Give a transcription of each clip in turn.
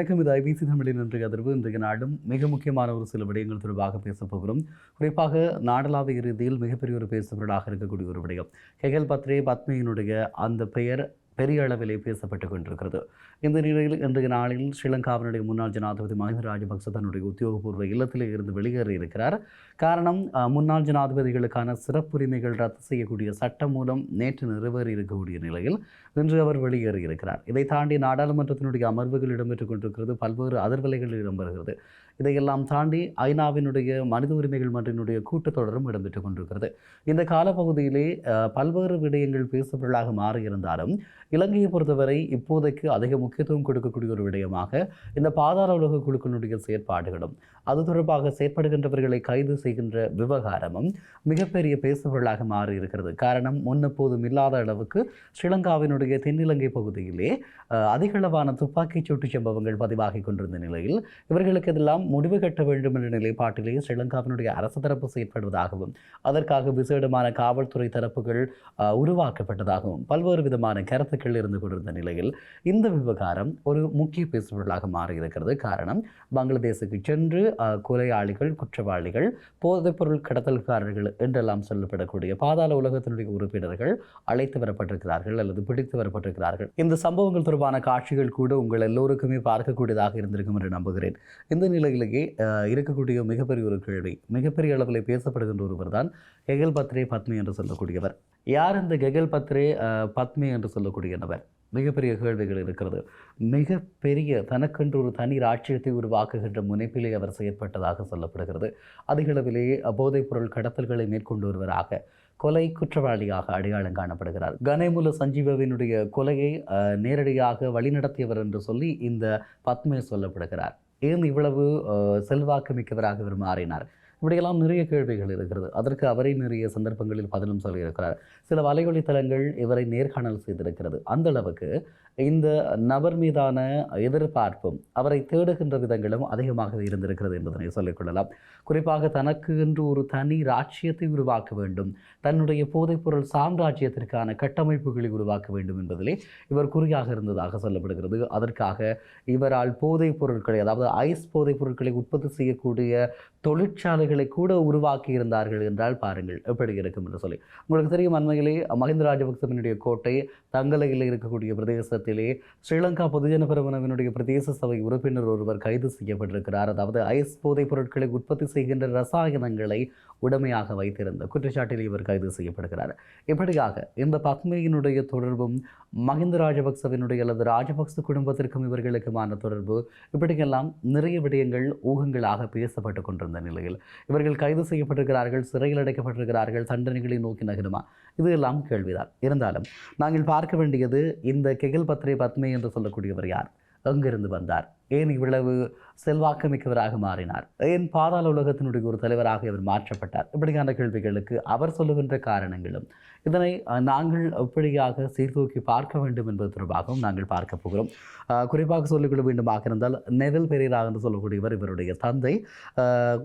வணக்கம். இது ஐபிசி தமிழின் இன்றைய அதிர்வு இன்றைய நாடும் மிக முக்கியமான ஒரு சில விடயங்கள் தொடர்பாக பேசப் போகிறோம். குறிப்பாக நாடளாவிய ரீதியில் மிகப்பெரிய ஒரு பேசுபொருளாக இருக்கக்கூடிய ஒரு விடயம். ஹெகல் பத்ரே பத்மியினுடைய அந்த பெயர் பெரிய அளவிலே பேசப்பட்டு கொண்டிருக்கிறது. இந்த நிலையில் இன்றைய நாளில் ஸ்ரீலங்காவினுடைய முன்னாள் ஜனாதிபதி மஹிந்த ராஜபக்ச தன்னுடைய உத்தியோகபூர்வ இல்லத்திலே இருந்து வெளியேறி இருக்கிறார். காரணம் முன்னாள் ஜனாதிபதிகளுக்கான சிறப்புரிமைகள் ரத்து செய்யக்கூடிய சட்டம் மூலம் நேற்று நிறைவேறி இருக்கக்கூடிய நிலையில் இன்று அவர் வெளியேறி இருக்கிறார். இதை தாண்டி நாடாளுமன்றத்தினுடைய அமர்வுகள் இடம்பெற்றுக் கொண்டிருக்கிறது. பல்வேறு அதிர்வலைகள் இடம்பெறுகிறது. இதையெல்லாம் தாண்டி ஐநாவினுடைய மனித உரிமைகள் மன்றினுடைய கூட்டத்தொடரும் இடம்பெற்றுக் கொண்டிருக்கிறது. இந்த காலப்பகுதியிலே பல்வேறு விடயங்கள் பேசுபொருளாக மாறியிருந்தாலும் இலங்கையை பொறுத்தவரை இப்போதைக்கு அதிக முக்கியத்துவம் கொடுக்கக்கூடிய ஒரு விடயமாக இந்த பாதாள உலக குழுக்களுடைய செயற்பாடுகளும் அது தொடர்பாக செயற்படுகின்றவர்களை கைது செய்கின்ற விவகாரமும் மிகப்பெரிய பேசுபொருளாக மாறி இருக்கிறது காரணம் முன்னெப்போதும் இல்லாத அளவுக்கு ஸ்ரீலங்காவினுடைய தென்னிலங்கை பகுதியிலே அதிகளவான துப்பாக்கிச் சூட்டு சம்பவங்கள் பதிவாகி கொண்டிருந்த நிலையில் இவர்களுக்கு இதெல்லாம் முடிவு கட்ட வேண்டும் என்ற நிலைப்பாட்டிலேயே ஸ்ரீலங்காவினுடைய அரசு தரப்பு செயற்படுவதாகவும் அதற்காக விசேடமான காவல்துறை தரப்புகள் உருவாக்கப்பட்டதாகவும் பல்வேறு விதமான கருத்துக்கள் இருந்து கொண்டிருந்த நிலையில் இந்த விவகாரம் ஒரு முக்கிய பேசுபொருளாக மாறியிருக்கிறது. காரணம் பங்களாதேசுக்கு சென்று கொலையாளிகள் குற்றவாளிகள் போதைப்பொருள் கடத்தல்காரர்கள் என்றெல்லாம் சொல்லப்படக்கூடிய பாதாள உலகத்தினுடைய உறுப்பினர்கள் அழைத்து வரப்பட்டிருக்கிறார்கள் அல்லது பிடித்து வரப்பட்டிருக்கிறார்கள். இந்த சம்பவங்கள் தொடர்பான காட்சிகள் கூட உங்கள் எல்லோருக்குமே பார்க்கக்கூடியதாக இருந்திருக்கும் என்று நம்புகிறேன். இந்த நிலை அஹ், இருக்கக்கூடிய மிகப்பெரிய ஒரு கேள்வி. மிகப்பெரிய அளவில் பேசப்படுகின்ற ஒருவர் தான் ஹெகல் பத்ரே பத்மி என்று சொல்லக்கூடியவர். யார் இந்த கெகல் பத்ரே பத்மி என்று சொல்லக்கூடிய நபர் மிகப்பெரிய கேள்விகள் இருக்கிறது. மிகப்பெரிய தனக்கென்று ஒரு தனி ராட்சியத்தை உருவாக்குகின்ற முனைப்பிலே அவர் செயற்பட்டதாக சொல்லப்படுகிறது. அதிகளவிலேயே போதைப்பொருள் கடத்தல்களை மேற்கொண்டு வருவராக கொலை குற்றவாளியாக அடையாளம் காணப்படுகிறார். கனேமுல சஞ்சீவவினுடைய கொலையை நேரடியாக வழிநடத்தியவர் என்று சொல்லி இந்த பத்மே சொல்லப்படுகிறார். ஏன் இவ்வளவு செல்வாக்கு மிக்கவராக இவர் மாறினார்? இப்படியெல்லாம் நிறைய கேள்விகள் இருக்கிறது. அதற்கு அவரை நிறைய சந்தர்ப்பங்களில் பதிலும் சொல்லியிருக்கிறார் சில வலைவழி தளங்கள் இவரை நேர்காணல் செய்திருக்கிறது. அந்த அளவுக்கு இந்த நபர் மீதான எதிர்பார்ப்பும் அவரை தேடுகின்ற விதங்களும் அதிகமாக இருந்திருக்கிறது என்பதனை சொல்லிக்கொள்ளலாம் குறிப்பாக தனக்கு என்று ஒரு தனி ராஜ்யத்தை உருவாக்க வேண்டும் தன்னுடைய போதைப்பொருள் சாம்ராஜ்யத்திற்கான கட்டமைப்புகளை உருவாக்க வேண்டும் என்பதிலே இவர் குறியாக இருந்ததாக சொல்லப்படுகிறது. அதற்காக இவரால் போதைப் பொருட்களை அதாவது ஐஸ் போதைப் பொருட்களை உற்பத்தி செய்யக்கூடிய தொழிற்சாலைகளை கூட உருவாக்கி இருந்தார்கள் என்றால் பாருங்கள் எப்படி இருக்கும் என்று சொல்லி. உங்களுக்கு தெரியும் அண்மையிலே மஹிந்த ராஜபக்சவனுடைய கோட்டை தங்கலையில் இருக்கக்கூடிய பிரதேசத்தை சம்பவத்திலே ஸ்ரீலங்கா பொதுஜன பெருமனவினுடைய பிரதேச சபை உறுப்பினர் ஒருவர் கைது செய்யப்பட்டிருக்கிறார். அதாவது ஐஸ் போதைப் பொருட்களை உற்பத்தி செய்கின்ற ரசாயனங்களை உடமையாக வைத்திருந்த குற்றச்சாட்டில் இவர் கைது செய்யப்படுகிறார். இப்படியாக இந்த பத்மையினுடைய தொடர்பும் மஹிந்த ராஜபக்சவினுடைய அல்லது ராஜபக்ச குடும்பத்திற்கும் இவர்களுக்குமான தொடர்பு இப்படியெல்லாம் நிறைய விடயங்கள் ஊகங்களாக பேசப்பட்டு கொண்டிருந்த நிலையில் இவர்கள் கைது செய்யப்பட்டிருக்கிறார்கள் சிறையில் அடைக்கப்பட்டிருக்கிறார்கள் தண்டனைகளை நோக்கி நகருமா? இது எல்லாம் கேள்விதான். இருந்தாலும் நாங்கள் பார்க்க வேண்டியது இந்த கெகில் பத்ரே பத்மே என்று சொல்லக்கூடியவர் யார்? எங்கிருந்து வந்தார். ஏன் இவ்வளவு செல்வாக்கு மிக்கவராக மாறினார்? ஏன் பாதாள உலகத்தினுடைய ஒரு தலைவராக இவர் மாற்றப்பட்டார்? இப்படியான கேள்விகளுக்கு அவர் சொல்லுகின்ற காரணங்களும் இதனை நாங்கள் எப்படியாக சீர்தூக்கி பார்க்க வேண்டும் என்பது தொடர்பாகவும் நாங்கள் பார்க்க போகிறோம். குறிப்பாக சொல்லிக்கொள்ள வேண்டுமாக இருந்தால் நெவில் பெரியரா என்று சொல்லக்கூடியவர் இவருடைய தந்தை.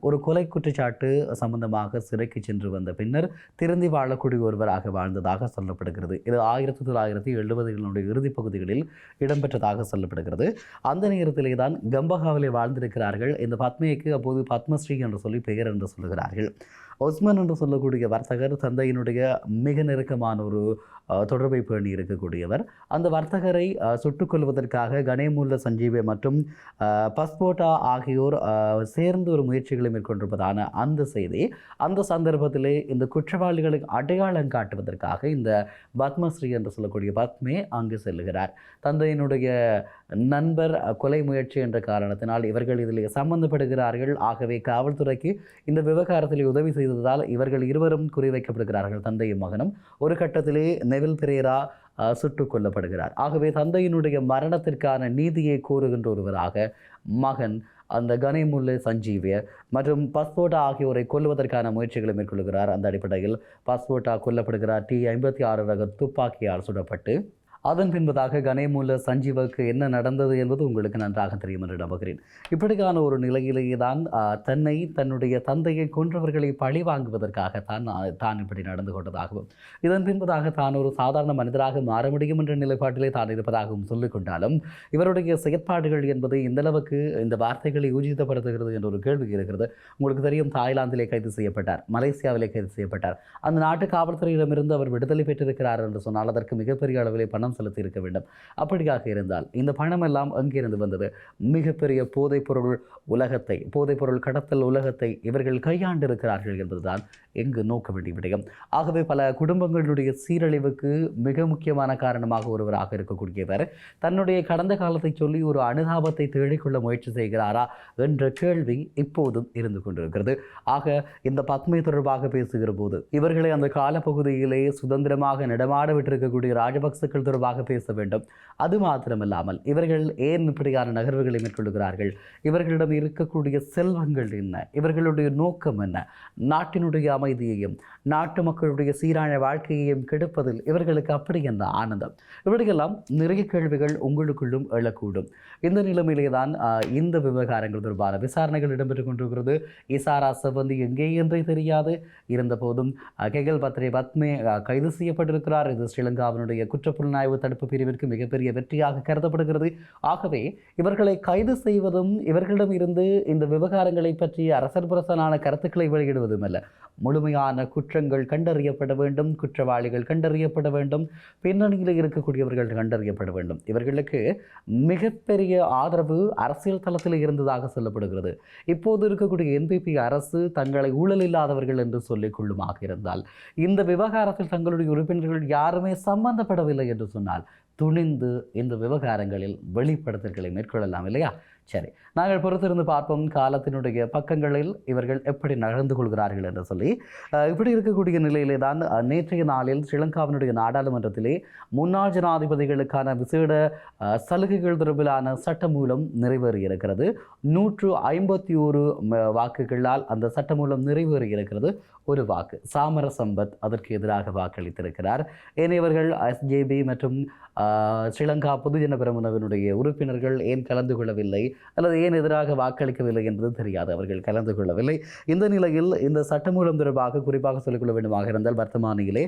ஒரு கொலை குற்றச்சாட்டு சம்பந்தமாக சிறைக்கு சென்று வந்த பின்னர் திருந்தி வாழக்கூடிய ஒருவராக வாழ்ந்ததாக சொல்லப்படுகிறது. இது ஆயிரத்தி தொள்ளாயிரத்தி எழுபதுகளுடைய இறுதிப் பகுதிகளில் இடம்பெற்றதாக சொல்லப்படுகிறது. அந்த நேரத்திலே தான் கம்பஹாவிலே வாழ்ந்திருக்கிறார்கள். இந்த பத்மைக்கு அப்போது பத்மஸ்ரீ என்று சொல்லி பெயர் என்று சொல்லுகிறார்கள். ஒஸ்மன் என்று சொல்லக்கூடிய வர்த்தகர் தந்தையினுடைய மிக நெருக்கமான ஒரு தொடர்பை பேணி இருக்கக்கூடியவர். அந்த வர்த்தகரை சுட்டுக்கொள்வதற்காக கணேமுல்ல சஞ்சீவை மற்றும் பஸ்போட்டா ஆகியோர் சேர்ந்து ஒரு முயற்சிகளை மேற்கொண்டிருப்பதான அந்த செய்தி அந்த சந்தர்ப்பத்திலே இந்த குற்றவாளிகளுக்கு அடையாளம் காட்டுவதற்காக இந்த பத்மஸ்ரீ என்று சொல்லக்கூடிய பத்மே அங்கு செல்லுகிறார் தந்தையினுடைய நண்பர் கொலை முயற்சி என்ற காரணத்தினால் இவர்கள் இதில் சம்பந்தப்படுகிறார்கள். ஆகவே காவல்துறைக்கு இந்த விவகாரத்தில் உதவி செய்ததால் இவர்கள் இருவரும் குறிவைக்கப்படுகிறார்கள் தந்தையும் மகனும். ஒரு கட்டத்திலே நெவில் பிரேரா அஹ், சுட்டுக் கொல்லப்படுகிறார். ஆகவே தந்தையினுடைய மரணத்திற்கான நீதியை கூறுகின்ற ஒருவராக மகன் அந்த கனிமுல்லை சஞ்சீவிய மற்றும் பஸ்போட்டா ஆகியோரை கொல்லுவதற்கான முயற்சிகளை மேற்கொள்கிறார். அந்த அடிப்படையில் பஸ்போட்டா கொல்லப்படுகிறார். டி ஐம்பத்தி ஆறு ரக துப்பாக்கியால் சுடப்பட்டு அதன் பின்பதாக கணேமுல்ல சஞ்சீவுக்கு என்ன நடந்தது என்பது உங்களுக்கு நன்றாக தெரியும் என்று நம்புகிறேன். இப்படிக்கான ஒரு நிலையிலேயே தான் தன்னை தன்னுடைய தந்தையை கொன்றவர்களை பழி வாங்குவதற்காக தான் தான் இப்படி நடந்து கொண்டதாகவும் இதன் பின்பதாக தான் ஒரு சாதாரண மனிதராக மாற முடியும் என்ற நிலைப்பாட்டிலே தான் இருப்பதாகவும் சொல்லிக் கொண்டாலும் இவருடைய செயற்பாடுகள் என்பது இந்த அளவுக்கு இந்த வார்த்தைகளை ஊர்ஜிதப்படுத்துகிறது என்ற ஒரு கேள்வி இருக்கிறது. உங்களுக்கு தெரியும் தாய்லாந்திலே கைது செய்யப்பட்டார் மலேசியாவிலே கைது செய்யப்பட்டார். அந்த நாட்டு காவல்துறையிடமிருந்து அவர் விடுதலை பெற்றிருக்கிறார் என்று சொன்னால் அதற்கு மிகப்பெரிய அளவிலே பணம் செலுத்தி இருக்க வேண்டும். அப்படியாக இருந்தால் இந்த பணம் எல்லாம் எங்கிருந்து வந்தது? மிகப்பெரிய போதைப்பொருள் உலகத்தை போதைப்பொருள் கடத்தல் உலகத்தை இவர்கள் கையாண்டிருக்கிறார்கள் என்பதுதான் எங்கு நோக்க வேண்டிய விடயம். ஆகவே பல குடும்பங்களுடைய சீரழிவுக்கு மிக முக்கியமான காரணமாக ஒருவராக இருக்கக்கூடியவர் தன்னுடைய கடந்த காலத்தை சொல்லி ஒரு அனுதாபத்தை தேடிக்கொள்ள முயற்சி செய்கிறாரா என்ற கேள்வி இப்போதும் இருந்து கொண்டிருக்கிறது. ஆக இந்த பத்மை தொடர்பாக பேசுகிற போது இவர்களை அந்த காலப்பகுதியிலே சுதந்திரமாக நடமாட விட்டிருக்கக்கூடிய ராஜபக்சக்கள் தொடர்பாக பேச வேண்டும். அது மாத்திரமல்லாமல் இவர்கள் ஏன் இப்படியான நகர்வுகளை மேற்கொள்கிறார்கள்? இவர்களிடம் இருக்கக்கூடிய செல்வங்கள் என்ன? இவர்களுடைய நோக்கம் என்ன? நாட்டினுடைய அமைதியையும் நாட்டு மக்களுடைய சீரான வாழ்க்கையையும் கெடுப்பதில் இவர்களுக்கு அப்படி என்ன ஆனந்தம்? இப்படியெல்லாம் நிறைய கேள்விகள் உங்களுக்குள்ளும் எழக்கூடும். இந்த நிலைமையிலே தான் இந்த விவகாரங்கள் தொடர்பான விசாரணைகள் இடம்பெற்றுக் கொண்டிருக்கிறது. இசாரா செவந்தி எங்கே என்றே தெரியாது. இருந்தபோதும் அஹ், கெகல் பத்ரே பத்மே கைது செய்யப்பட்டிருக்கிறார். இது ஸ்ரீலங்காவினுடைய குற்றப்புலனாய்வு தடுப்பு பிரிவிற்கு மிகப்பெரிய வெற்றியாக கருதப்படுகிறது. ஆகவே இவர்களை கைது செய்வதும் இவர்களிடம் இருந்து இந்த விவகாரங்களை பற்றி அரசர் புரசனான கருத்துக்களை வெளியிடுவதும் அல்ல. முழுமையான குற்றங்கள் கண்டறியப்பட வேண்டும் குற்றவாளிகள் கண்டறியப்பட வேண்டும் பின்னணியில் இருக்கக்கூடியவர்கள் கண்டறியப்பட வேண்டும். இவர்களுக்கு மிகப்பெரிய ஆதரவு அரசியல் தளத்தில் இருந்ததாக சொல்லப்படுகிறது. இப்போது இருக்கக்கூடிய என்பிபி அரசு தங்களை ஊழல் இல்லாதவர்கள் என்று சொல்லிக் கொள்ளுமாக இருந்தால் இந்த விவகாரத்தில் தங்களுடைய உறுப்பினர்கள் யாருமே சம்பந்தப்படவில்லை என்று சொன்னால் துணிந்து இந்த விவகாரங்களில் வெளிப்படுத்தல்களை மேற்கொள்ளலாம் இல்லையா? சரி. நாங்கள் பொறுத்திருந்து பார்ப்போம் காலத்தினுடைய பக்கங்களில் இவர்கள் எப்படி நடந்து கொள்கிறார்கள் என்று சொல்லி. இப்படி இருக்கக்கூடிய நிலையிலே தான் நேற்றைய நாளில் ஸ்ரீலங்காவினுடைய நாடாளுமன்றத்திலே முன்னாள் ஜனாதிபதிகளுக்கான விசேட சலுகைகள் தொடர்பிலான சட்டமூலம் நிறைவேறியிருக்கிறது. நூற்று ஐம்பத்தி ஒரு வாக்குகளால் அந்த சட்டமூலம் நிறைவேறியிருக்கிறது. ஒரு வாக்கு சாமர சம்பத் அதற்கு எதிராக வாக்களித்திருக்கிறார். ஏனையவர்கள் எஸ்ஜேபி மற்றும் ஸ்ரீலங்கா பொதுஜன பெரமுனவினுடைய உறுப்பினர்கள் ஏன் கலந்து கொள்ளவில்லை? அல்லது ஏன் எதிராக வாக்களிக்கவில்லை என்பது தெரியாது. அவர்கள் கலந்து கொள்ளவில்லை. இந்த நிலையில் இந்த சட்டமூலம் தொடர்பாக குறிப்பாக சொல்லிக்கொள்ள வேண்டுமாக இருந்தால் வர்த்தமானியிலே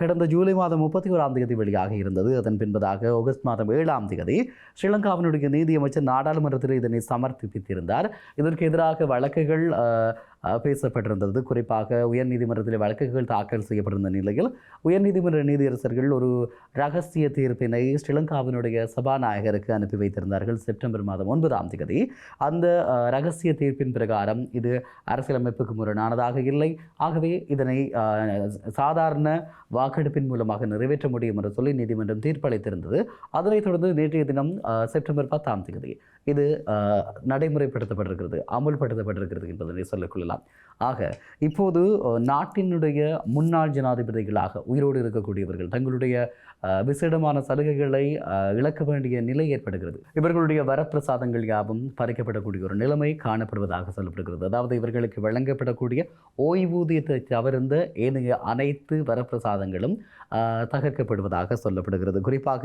கடந்த ஜூலை மாதம் முப்பத்தி ஓராம் தேதி வெளியாக இருந்தது. அதன் பின்பதாக ஆகஸ்ட் மாதம் ஏழாம் தேதி ஸ்ரீலங்காவினுடைய நீதியமைச்சர் நாடாளுமன்றத்தில் இதனை சமர்ப்பித்திருந்தார். இதற்கு எதிராக வழக்குகள் பேசப்பட்டிருந்தது. குறிப்பாக உயர்நீதிமன்றத்தில் வழக்குகள் தாக்கல் செய்யப்பட்டிருந்த நிலையில் உயர்நீதிமன்ற நீதியரசர்கள் ஒரு ரகசிய தீர்ப்பினை ஸ்ரீலங்காவினுடைய சபாநாயகருக்கு அனுப்பி வைத்திருந்தார்கள். செப்டம்பர் மாதம் ஒன்பதாம் தேதி. அந்த ரகசிய தீர்ப்பின் பிரகாரம் இது அரசியலமைப்புக்கு முரணானதாக இல்லை. ஆகவே இதனை சாதாரண வாக்கெடுப்பின் மூலமாக நிறைவேற்ற முடியும் என்று சொல்லி நீதிமன்றம் தீர்ப்பளித்திருந்தது. அதனைத் தொடர்ந்து நேற்றைய தினம் செப்டம்பர் பத்தாம் தேதி இது நடைமுறைப்படுத்தப்பட்டிருக்கிறது அமுல்படுத்தப்பட்டிருக்கிறது என்பதனை சொல்லிக்கொள்ளலாம் ஆக இப்போது நாட்டினுடைய முன்னாள் ஜனாதிபதிகளாக உயிரோடு இருக்கக்கூடியவர்கள் தங்களுடைய விசேடமான சலுகைகளை இழக்க வேண்டிய நிலை ஏற்படுகிறது. இவர்களுடைய வரப்பிரசாதங்கள் யாவும் பறிக்கப்படக்கூடிய ஒரு நிலைமை காணப்படுவதாக சொல்லப்படுகிறது. அதாவது இவர்களுக்கு வழங்கப்படக்கூடிய ஓய்வூதியத்தை தவிர்ந்த ஏனைய அனைத்து வரப்பிரசாதங்களும் தகர்க்கப்படுவதாக சொல்லப்படுகிறது. குறிப்பாக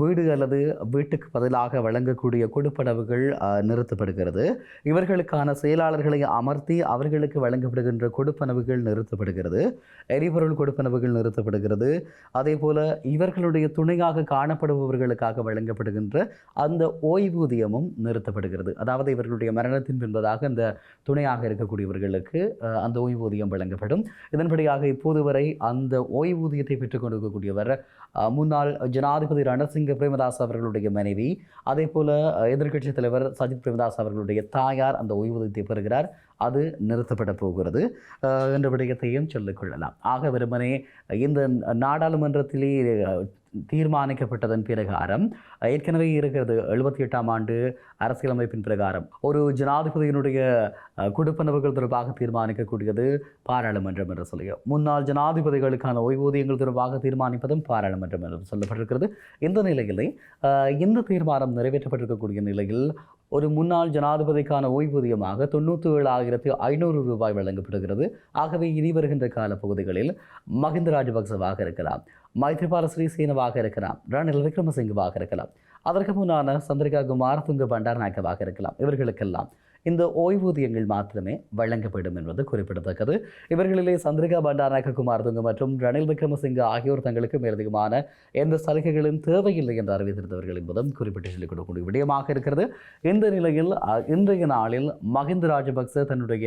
வீடு அல்லது வீட்டுக்கு பதிலாக வழங்கக்கூடிய கொடுப்பனவுகள் நிறுத்தப்படுகிறது. இவர்களுக்கான செயலாளர்களை அமர்த்தி அவர்களுக்கு வழங்கப்படுகின்ற கொடுப்பனவுகள் நிறுத்தப்படுகிறது. எரிபொருள் கொடுப்பனவுகள் நிறுத்தப்படுகிறது. அதே போல அவர்களுடைய துணையாக காணப்படுபவர்களுக்காக வழங்கப்படுகின்ற அந்த ஓய்வூதியமும் நிறுத்தப்படுகிறது. அதாவது இவர்களுடைய மரணத்தின் பின்பதாக அந்த துணையாக இருக்கக்கூடியவர்களுக்கு அந்த ஓய்வூதியம் வழங்கப்படும். இதன்படியாக இப்போது வரை அந்த ஓய்வூதியத்தை பெற்றுக்கொண்டிருக்கக்கூடியவர் முன்னாள் ஜனாதிபதி ரணசிங்க பிரேமதாஸ் அவர்களுடைய மனைவி அதே போல எதிர்க்கட்சித் தலைவர் சஜித் பிரேமதாஸ் அவர்களுடைய தாயார் அந்த ஓய்வூதியத்தை பெறுகிறார். அது நிறுத்தப்பட போகிறது என்ற விடயத்தையும் சொல்லிக்கொள்ளலாம் ஆக வெறுமனே இந்த நாடாளுமன்றத்திலே தீர்மானிக்கப்பட்டதன் பிரகாரம் ஏற்கனவே இருக்கிறது எழுபத்தி எட்டாம் ஆண்டு அரசியலமைப்பின் பிரகாரம். ஒரு ஜனாதிபதியினுடைய அஹ், தொடர்பாக தீர்மானிக்கக்கூடியது பாராளுமன்றம் என்று சொல்லி முன்னாள் ஜனாதிபதிகளுக்கான ஓய்வூதியங்கள் தொடர்பாக தீர்மானிப்பதும் பாராளுமன்றம் என்று சொல்லப்பட்டிருக்கிறது. இந்த நிலையிலே இந்த தீர்மானம் நிறைவேற்றப்பட்டிருக்கக்கூடிய நிலையில் ஒரு முன்னாள் ஜனாதிபதிக்கான ஓய்வூதியமாக தொண்ணூற்றி ஏழாயிரத்து ஐநூறு ரூபாய் வழங்கப்படுகிறது. ஆகவே இனி வருகின்ற காலப்பகுதிகளில் மஹிந்த ராஜபக்சவாக இருக்கலாம் மைத்ரிபால ஸ்ரீசேனவாக இருக்கலாம் ரணில் விக்ரமசிங்கவாக இருக்கலாம். அதற்கு முன்னான சந்திரிகா குமார் துங்க பண்டாரநாயக்கவாக இருக்கலாம். இவர்களுக்கெல்லாம் இந்த ஓய்வூதியங்கள் மாத்திரமே வழங்கப்படும் என்பது குறிப்பிடத்தக்கது. இவர்களிலே சந்திரிகா பண்டாரநாயக்க குமாரதுங்க மற்றும் ரணில் விக்ரமசிங்க ஆகியோர் தங்களுக்கு மேலதிகமான எந்த சலுகைகளும் தேவையில்லை என்று அறிவித்திருந்தவர்கள் என்பதும் குறிப்பிட்டு சொல்லிக் கொடுக்கக்கூடிய விடயமாக இருக்கிறது. இந்த நிலையில் இன்றைய நாளில் மஹிந்த ராஜபக்ச தன்னுடைய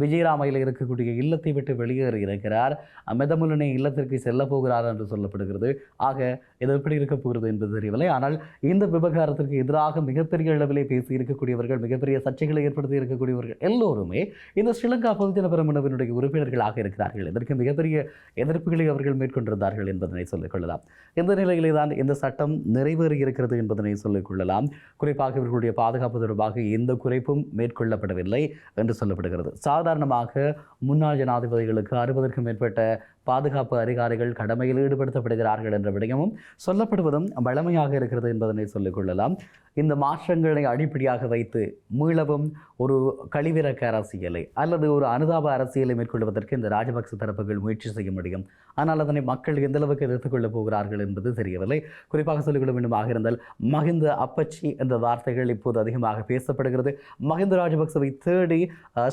விஜயராமையில் இருக்கக்கூடிய இல்லத்தை விட்டு வெளியேறி இருக்கிறார் மெதமுலனை இல்லத்திற்கு செல்ல போகிறார் என்று சொல்லப்படுகிறது. ஆக இது எப்படி இருக்க போகிறது என்பது தெரியவில்லை. ஆனால் இந்த விவகாரத்திற்கு எதிராக மிகப்பெரிய அளவிலே பேசி இருக்கக்கூடியவர்கள் மிகப்பெரிய சர்ச்சைகளை ஏற்படுத்தி இருக்கக்கூடியவர்கள் எல்லோருமே இந்த ஸ்ரீலங்கா பொதுஜன பெரமுனவினுடைய உறுப்பினர்களாக இருக்கிறார்கள். இதற்கு மிகப்பெரிய எதிர்ப்புகளை அவர்கள் மேற்கொண்டிருந்தார்கள் என்பதனை சொல்லிக் கொள்ளலாம். இந்த நிலையிலே தான் இந்த சட்டம் நிறைவேறி இருக்கிறது என்பதனை சொல்லிக் கொள்ளலாம். குறிப்பாக இவர்களுடைய பாதுகாப்பு தொடர்பாக எந்த குறைப்பும் மேற்கொள்ளப்படவில்லை என்று சொல்லப்படுகிறது. சாதாரணமாக முன்னாள் ஜனாதிபதிகளுக்கு அறுபதற்கும் மேற்பட்ட பாதுகாப்பு அதிகாரிகள் கடமையில் ஈடுபடுத்தப்படுகிறார்கள் என்ற விடயமும் சொல்லப்படுவதும் வழமையாக இருக்கிறது என்பதனை சொல்லிக்கொள்ளலாம் இந்த மாற்றங்களை அடிப்படையாக வைத்து மீளவும் ஒரு கழிவிறக்க அரசியலை அல்லது ஒரு அனுதாப அரசியலை மேற்கொள்வதற்கு இந்த ராஜபக்ச தரப்புகள் முயற்சி செய்ய முடியும். ஆனால் அதனை மக்கள் எந்த அளவுக்கு போகிறார்கள் என்பது தெரியவில்லை. குறிப்பாக சொல்லிக்கொள்ள வேண்டுமாக இருந்தால் மஹிந்த அப்பச்சி என்ற வார்த்தைகள் இப்போது அதிகமாக பேசப்படுகிறது. மஹிந்த ராஜபக்சவை தேடி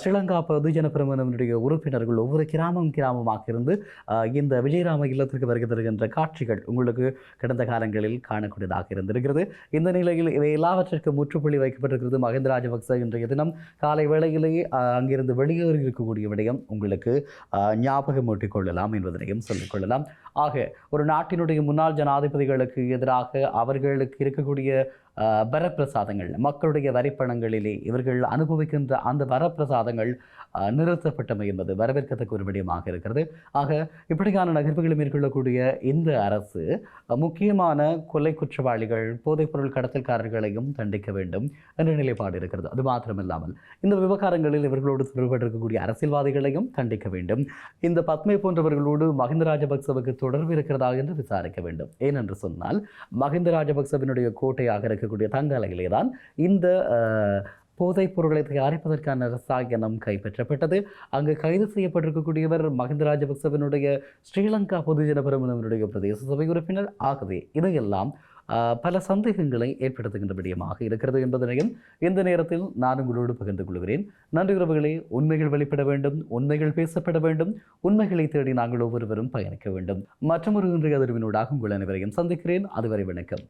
ஸ்ரீலங்கா பொதுஜன பிரமணனுடைய உறுப்பினர்கள் ஒவ்வொரு கிராமம் கிராமமாக இருந்து இந்த விஜயராம இல்லத்திற்கு வருகை தருகின்ற காட்சிகள் உங்களுக்கு கடந்த காலங்களில் காணக்கூடியதாக இருந்திருக்கிறது. இந்த நிலையில் இவை எல்லாவற்றிற்கும் முற்றுப்புள்ளி வைக்கப்பட்டிருக்கிறது மஹிந்த ராஜபக்ச இன்றைய தினம். காலை வேளையிலேயே அங்கிருந்து வெளியேறி இருக்கக்கூடிய விடயம் உங்களுக்கு ஞாபகம் கொள்ளலாம் என்பதனையும் சொல்லிக் கொள்ளலாம். ஆக ஒரு நாட்டினுடைய முன்னாள் ஜனாதிபதிகளுக்கு எதிராக அவர்களுக்கு இருக்கக்கூடிய வரப்பிரசாதங்கள் மக்களுடைய வரிப்பணங்களிலே இவர்கள் அனுபவிக்கின்ற அந்த வரப்பிரசாதங்கள் நிறுத்தப்பட்டமை என்பது வரவேற்கத்தக்க ஒரு விடயமாக இருக்கிறது. ஆக இப்படியான நகர்வுகளை மேற்கொள்ளக்கூடிய இந்த அரசு முக்கியமான கொலை குற்றவாளிகள் போதைப்பொருள் கடத்தல்காரர்களையும் தண்டிக்க வேண்டும் என்ற நிலைப்பாடு இருக்கிறது. அது மாத்திரமில்லாமல் இந்த விவகாரங்களில் இவர்களோடு தொடர்பட்டிருக்கக்கூடிய அரசியல்வாதிகளையும் தண்டிக்க வேண்டும். இந்த பத்மை போன்றவர்களோடு மஹிந்த ராஜபக்சவுக்கு தொடர்பு இருக்கிறதா என்று விசாரிக்க வேண்டும். ஏனென்று சொன்னால் மஹிந்த ராஜபக்சவினுடைய கோட்டையாக இருக்கிற இருக்கக்கூடிய தங்கலையிலே தான் இந்த போதைப் பொருளை தயாரிப்பதற்கான ரசாயனம் கைப்பற்றப்பட்டது. அங்கு கைது செய்யப்பட்டிருக்கக்கூடியவர் மஹிந்த ராஜபக்சவனுடைய ஸ்ரீலங்கா பொதுஜன பெருமனவனுடைய பிரதேச சபை உறுப்பினர். ஆகவே இதையெல்லாம் பல சந்தேகங்களை ஏற்படுத்துகின்ற விடயமாக இருக்கிறது என்பதனையும் இந்த நேரத்தில் நான் உங்களோடு பகிர்ந்து கொள்கிறேன். நன்றி உறவுகளே உண்மைகள் வெளிப்பட வேண்டும் உண்மைகள் பேசப்பட வேண்டும் உண்மைகளை தேடி நாங்கள் ஒவ்வொருவரும் பயணிக்க வேண்டும். மற்றொரு இன்றைய அதிர்வினோடாக உங்கள் அனைவரையும் சந்திக்கிறேன். அதுவரை வணக்கம்.